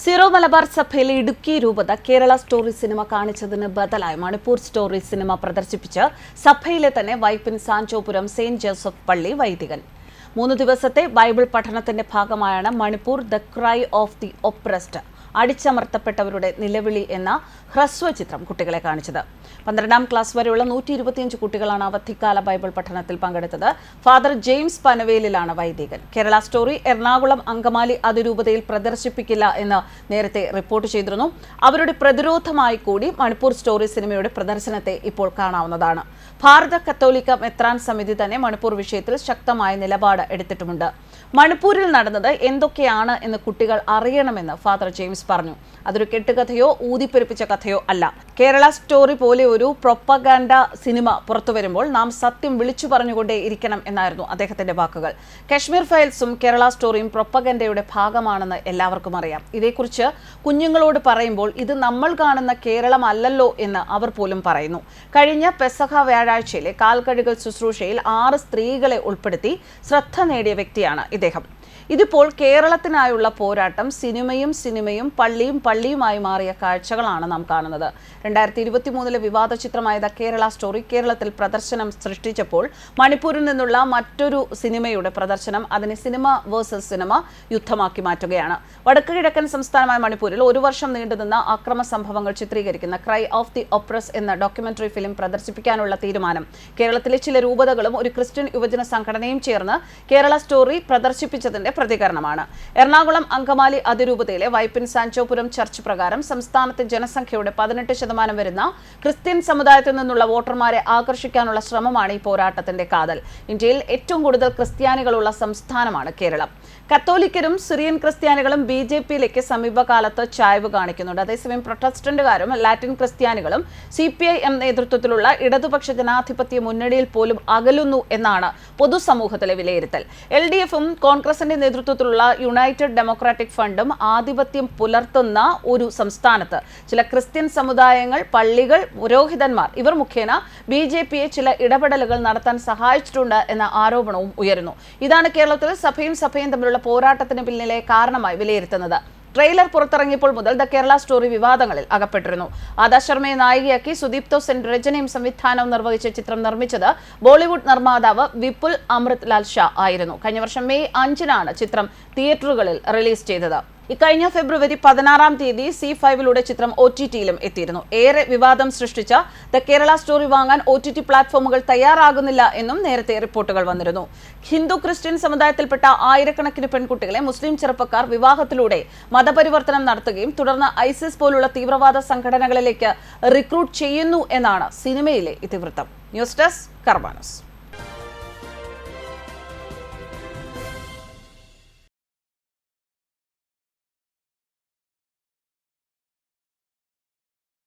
Zero Malabar സഭയിലെ ഇടുക്കി രൂപത Kerala story cinema കാണിച്ചതിന് ബദലായി. മണിപ്പൂർ സ്റ്റോറി സിനിമ പ്രദർശിപ്പിച്ച് സഭയിലെ തന്നെ വൈപ്പിൻ സാഞ്ചോപുരം സെയിന്റ് ജോസഫ് പള്ളി വൈദികൻ. മൂന്ന് ദിവസത്തെ ബൈബിൾ പഠനത്തിന്റെ ഭാഗമായാണ് Manipur the cry of the oppressed അടിച്ചമർത്തപ്പെട്ടവരുടെ നിലവിളി എന്ന ഹ്രസ്വ ചിത്രം കുട്ടികളെ കാണിച്ചത്. പന്ത്രണ്ടാം ക്ലാസ് വരെയുള്ള നൂറ്റി ഇരുപത്തിയഞ്ച് കുട്ടികളാണ് അവധിക്കാല ബൈബിൾ പഠനത്തിൽ പങ്കെടുത്തത്. ഫാദർ ജെയിംസ് പനവേലിലാണ് വൈദികൻ. കേരള സ്റ്റോറി എറണാകുളം അങ്കമാലി അതിരൂപതയിൽ പ്രദർശിപ്പിക്കില്ല എന്ന് നേരത്തെ റിപ്പോർട്ട് ചെയ്തിരുന്നു. അവരുടെ പ്രതിരോധമായി കൂടി മണിപ്പൂർ സ്റ്റോറി സിനിമയുടെ പ്രദർശനത്തെ ഇപ്പോൾ കാണാവുന്നതാണ്. ഭാരത കത്തോലിക്ക മെത്രാൻ സമിതി തന്നെ മണിപ്പൂർ വിഷയത്തിൽ ശക്തമായ നിലപാട് എടുത്തിട്ടുമുണ്ട്. മണിപ്പൂരിൽ നടന്നത് എന്തൊക്കെയാണ് എന്ന് കുട്ടികൾ അറിയണമെന്ന് ഫാദർ ജെയിംസ് പറഞ്ഞു. അതൊരു കെട്ടുകഥയോ ഊതിപ്പെരുപ്പിച്ച കഥയോ അല്ല. കേരള സ്റ്റോറി പോലെ ഒരു പ്രൊപ്പഗാൻഡ സിനിമ പുറത്തു വരുമ്പോൾ നാം സത്യം വിളിച്ചു പറഞ്ഞുകൊണ്ടേ ഇരിക്കണം എന്നായിരുന്നു അദ്ദേഹത്തിന്റെ വാക്കുകൾ. കശ്മീർ ഫയൽസും കേരള സ്റ്റോറിയും പ്രൊപ്പഗൻഡയുടെ ഭാഗമാണെന്ന് എല്ലാവർക്കും അറിയാം. ഇതേക്കുറിച്ച് കുഞ്ഞുങ്ങളോട് പറയുമ്പോൾ ഇത് നമ്മൾ കാണുന്ന കേരളമല്ലല്ലോ എന്ന് അവർ പോലും പറയുന്നു. കഴിഞ്ഞ പെസഹ വ്യാഴാഴ്ചയിലെ കാൽക്കഴുകൽ ശുശ്രൂഷയിൽ ആറ് സ്ത്രീകളെ ഉൾപ്പെടുത്തി ശ്രദ്ധ നേടിയ വ്യക്തിയാണ് ഇദ്ദേഹം ഇതിപ്പോൾ കേരളത്തിനായുള്ള പോരാട്ടം സിനിമയും സിനിമയും പള്ളിയും പള്ളിയുമായി മാറിയ കാഴ്ചകളാണ് നാം കാണുന്നത്. രണ്ടായിരത്തി ഇരുപത്തി മൂന്നിലെ വിവാദ ചിത്രമായ ദ കേരള സ്റ്റോറി കേരളത്തിൽ പ്രദർശനം സൃഷ്ടിച്ചപ്പോൾ മണിപ്പൂരിൽ നിന്നുള്ള മറ്റൊരു സിനിമയുടെ പ്രദർശനം അതിനെ സിനിമ വേഴ്സസ് സിനിമ യുദ്ധമാക്കി മാറ്റുകയാണ്. വടക്ക് കിഴക്കൻ സംസ്ഥാനമായ മണിപ്പൂരിൽ ഒരു വർഷം നീണ്ടുനിന്ന അക്രമ സംഭവങ്ങൾ ചിത്രീകരിക്കുന്ന ക്രൈ ഓഫ് ദി ഒപ്രസ് എന്ന ഡോക്യുമെന്ററി ഫിലിം പ്രദർശിപ്പിക്കാനുള്ള തീരുമാനം. കേരളത്തിലെ ചില രൂപതകളും ഒരു ക്രിസ്ത്യൻ യുവജന സംഘടനയും ചേർന്ന് കേരള സ്റ്റോറി പ്രദർശിപ്പിച്ചതിന്റെ പ്രതികരണമാണ്. എറണാകുളം അങ്കമാലി അതിരൂപതയിലെ വൈപ്പിൻ സാഞ്ചോപുരം ചർച്ച് പ്രകാരം സംസ്ഥാനത്തെ ജനസംഖ്യയുടെ പതിനെട്ട് ശതമാനം വരുന്ന ക്രിസ്ത്യൻ സമുദായത്തിൽ നിന്നുള്ള വോട്ടർമാരെ ആകർഷിക്കാനുള്ള ശ്രമമാണ് ഈ പോരാട്ടത്തിന്റെ കാതൽ. ഇന്ത്യയിൽ ഏറ്റവും കൂടുതൽ ക്രിസ്ത്യാനികളുള്ള സംസ്ഥാനമാണ് കേരളം. കത്തോലിക്കരും സിറിയൻ ക്രിസ്ത്യാനികളും ബി ജെ പിയിലേക്ക് സമീപകാലത്ത് ചായ്വ് കാണിക്കുന്നുണ്ട്. അതേസമയം പ്രൊട്ടസ്റ്റന്റുകാരും ലാറ്റിൻ ക്രിസ്ത്യാനികളും സി പി ഐ എം നേതൃത്വത്തിലുള്ള ഇടതുപക്ഷ ജനാധിപത്യ മുന്നണിയിൽ പോലും അകലുന്നു എന്നാണ് പൊതുസമൂഹത്തിലെ വിലയിരുത്തൽ. എൽ ഡി എഫും കോൺഗ്രസിന്റെ നേതൃത്വത്തിലുള്ള യുണൈറ്റഡ് ഡെമോക്രാറ്റിക് ഫണ്ടും ആധിപത്യം പുലർത്തുന്ന ഒരു സംസ്ഥാനത്ത്. ചില ക്രിസ്ത്യൻ സമുദായങ്ങൾ പള്ളികൾ പുരോഹിതന്മാർ ഇവർ മുഖേന ബി ജെ പിയെ ചില ഇടപെടലുകൾ നടത്താൻ സഹായിച്ചിട്ടുണ്ട് എന്ന ആരോപണവും ഉയരുന്നു. ഇതാണ് കേരളത്തിൽ സഭയും സഭയും തമ്മിലുള്ള പോരാട്ടത്തിന് പിന്നിലെ കാരണമായി വിലയിരുത്തുന്നത്. ട്രെയിലർ പുറത്തിറങ്ങിയപ്പോൾ മുതൽ ദ കേരള സ്റ്റോറി വിവാദങ്ങളിൽ അകപ്പെട്ടിരുന്നു. ആദാ ശർമ്മയെ നായികയാക്കി സുദീപ്തോ സെൻ രചനയും സംവിധാനവും നിർവഹിച്ച ചിത്രം നിർമ്മിച്ചത് ബോളിവുഡ് നിർമ്മാതാവ് വിപുൽ അമൃത് ലാൽ ഷാ ആയിരുന്നു. കഴിഞ്ഞ വർഷം മെയ് അഞ്ചിനാണ് ചിത്രം തിയേറ്ററുകളിൽ റിലീസ് ചെയ്തത്. ഇക്കഴിഞ്ഞ ഫെബ്രുവരി പതിനാറാം തീയതി സി ഫൈവിലൂടെ ചിത്രം ഒ ടി ടിയിലും എത്തിയിരുന്നു. ഏറെ വിവാദം സൃഷ്ടിച്ച ദ കേരള സ്റ്റോറി വാങ്ങാൻ ഒ ടി ടി പ്ലാറ്റ്ഫോമുകൾ തയ്യാറാകുന്നില്ല എന്നും നേരത്തെ റിപ്പോർട്ടുകൾ വന്നിരുന്നു. ഹിന്ദു ക്രിസ്ത്യൻ സമുദായത്തിൽപ്പെട്ട ആയിരക്കണക്കിന് പെൺകുട്ടികളെ മുസ്ലിം ചെറുപ്പക്കാർ വിവാഹത്തിലൂടെ മതപരിവർത്തനം നടത്തുകയും തുടർന്ന് ഐസിസ് പോലുള്ള തീവ്രവാദ സംഘടനകളിലേക്ക് റിക്രൂട്ട് ചെയ്യുന്നു എന്നാണ് സിനിമയിലെ ഇതിവൃത്തം. News desk കർബാനസ്